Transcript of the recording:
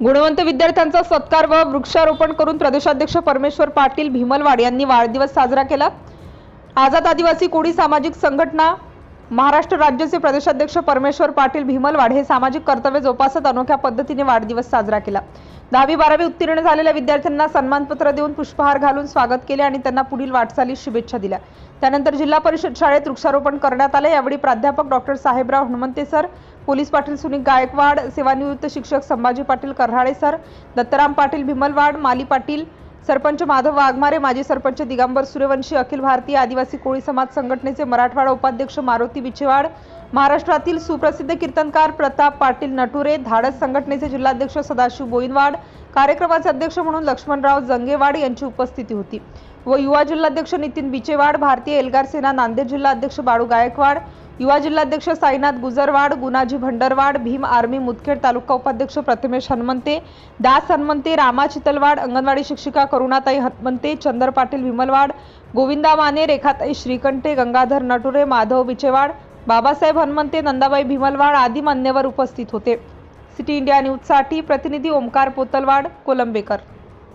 गुणवंत विद्यार्थ्यांचा सत्कार व वृक्षारोपण करून प्रदेशाध्यक्ष परमेश्वर पाटील भीमलवाड यांनी वाढदिवस साजरा केला. आझाद आदिवासी कोळी सामाजिक संघटना महाराष्ट्र राज्याचे प्रदेशाध्यक्ष परमेश्वर पाटील भीमलवाड हे सामाजिक कर्तव्य जोपासत अनोख्या पद्धतीने वाढदिवस साजरा केला. दहावी बारावी उत्तीर्ण झालेल्या विद्यार्थ्यांना सन्मानपत्र देऊन पुष्पहार घालून स्वागत केले आणि त्यांना पुढील वाटचालीस शुभेच्छा दिल्या. त्यानंतर जिल्हा परिषद शाळेत वृक्षारोपण करण्यात आले. यावेळी प्राध्यापक doctor Sahebrao Hanumante sir police Patil Sunil Gaikwad सेवानिवृत्त शिक्षक संभाजी पाटील कर्हाळे सर दत्तराम पाटील भीमलवाड माली पाटील सरपंच माधव वाघमारे माजी सरपंच दिगंबर सूर्यवंशी अखिल भारतीय आदिवासी कोळी समाज संघटनेचे मराठवाडा उपाध्यक्ष मारुती विचेवाड महाराष्ट्रातील सुप्रसिद्ध कीर्तनकार प्रताप पाटील नटुरे धाडस संघटनेचे जिल्हाध्यक्ष सदाशिव बोईनवाड कार्यक्रमाचे अध्यक्ष म्हणून लक्ष्मणराव जंगेवाड यांची उपस्थिती होती. व युवा जिल्हाध्यक्ष नितीन बिचेवाड भारतीय एल्गार सेना नांदेड जिल्हा अध्यक्ष बाळू गायकवाड युवा जिल्हाध्यक्ष साईनाथ गुजरवाड गुणाजी भंडरवाड भीम आर्मी मुदखेड तालुका उपाध्यक्ष प्रथमेश हनुमंते दास हनुमंते रामा चितलवाड अंगणवाडी शिक्षिका करुणाताई हनुमंते चंदर पाटील विमलवाड गोविंदा माने रेखाताई श्रीकंठे गंगाधर नटुरे माधव बिचेवाड बाबासाहेब हनुमंते नंदाबाई भीमलवाड आदी मान्यवर उपस्थित होते. सिटी इंडिया न्यूजसाठी प्रतिनिधी ओमकार पोतलवाड कोलंबेकर.